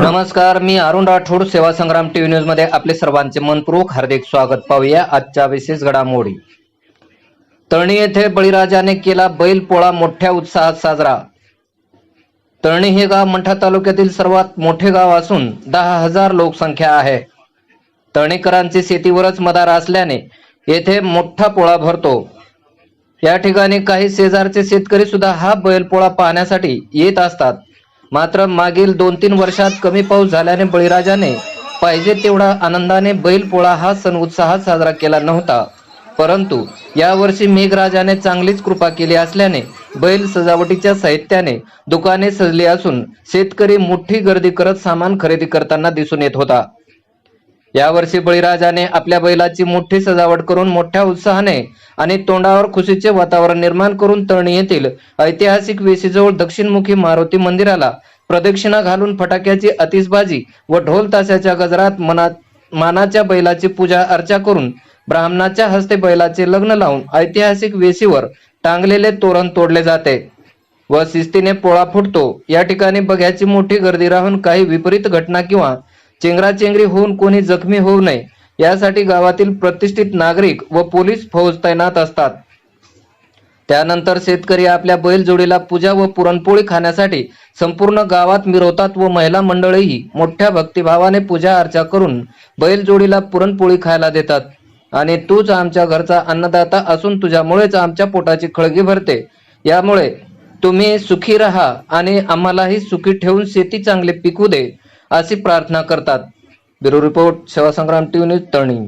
नमस्कार मी अरुण राठोड सेवा संग्राम टीव्ही न्यूजमध्ये आपले सर्वांचे मनपूर्वक हार्दिक स्वागत पाहूया आजच्या विशेष घडामोडी. तळणी येथे बळीराजाने केला बैल पोळा मोठ्या उत्साहात साजरा. तळणी हे गाव मंठा तालुक्यातील सर्वात मोठे गाव असून दहा हजार लोकसंख्या आहे. तळणीकरांची शेतीवरच मदार असल्याने येथे मोठा पोळा भरतो. या ठिकाणी काही शेजारचे शेतकरी सुद्धा हा बैलपोळा पाहण्यासाठी येत असतात. मात्र मागील दोन तीन वर्षात कमी पाऊस झाल्याने बळीराजाने पाहिजे तेवढा आनंदाने बैलपोळा हा सण उत्साहात साजरा केला नव्हता. परंतु यावर्षी मेघराजाने चांगलीच कृपा केली असल्याने बैल सजावटीच्या साहित्याने दुकाने सजली असून शेतकरी मोठी गर्दी करत सामान खरेदी करताना दिसून येत होता. यावर्षी बळीराजाने आपल्या बैलाची मोठी सजावट करून मोठ्या उत्साहाने आणि तोंडावर खुशीचे वातावरण निर्माण करून तळणी येथील ऐतिहासिक वेशीजवळ दक्षिणमुखी मारुती मंदिराला प्रदक्षिणा घालून फटाक्याची अतिशबाजी व ढोल ताशाच्या गजरात मनात मानाच्या बैलाची पूजा अर्चा करून ब्राह्मणाच्या हस्ते बैलाचे लग्न लावून ऐतिहासिक वेशीवर टांगलेले तोरण तोडले जाते व शिस्तीने पोळा फुटतो. या ठिकाणी बघ्याची मोठी गर्दी राहून काही विपरीत घटना किंवा चेंगराचेंगरी होऊन कोणी जखमी होऊ नये यासाठी गावातील प्रतिष्ठित नागरिक व पोलीस फौज तैनात असतात. त्यानंतर शेतकरी आपल्या बैलजोडीला पूजा व पुरणपोळी खाण्यासाठी संपूर्ण गावात मिरवतात व महिला मंडळीही मोठ्या भक्तिभावाने पूजा अर्चा करून बैलजोडीला पुरणपोळी खायला देतात. आणि तूच आमच्या घरचा अन्नदाता असून तुझ्यामुळेच आमच्या पोटाची खळगी भरते. यामुळे तुम्ही सुखी राहा आणि आम्हालाही सुखी ठेवून शेती चांगली पिकू दे. अशी प्रार्थना करतात. ब्युरो रिपोर्ट सेवा संग्राम टीव्ही न्यूज तळणी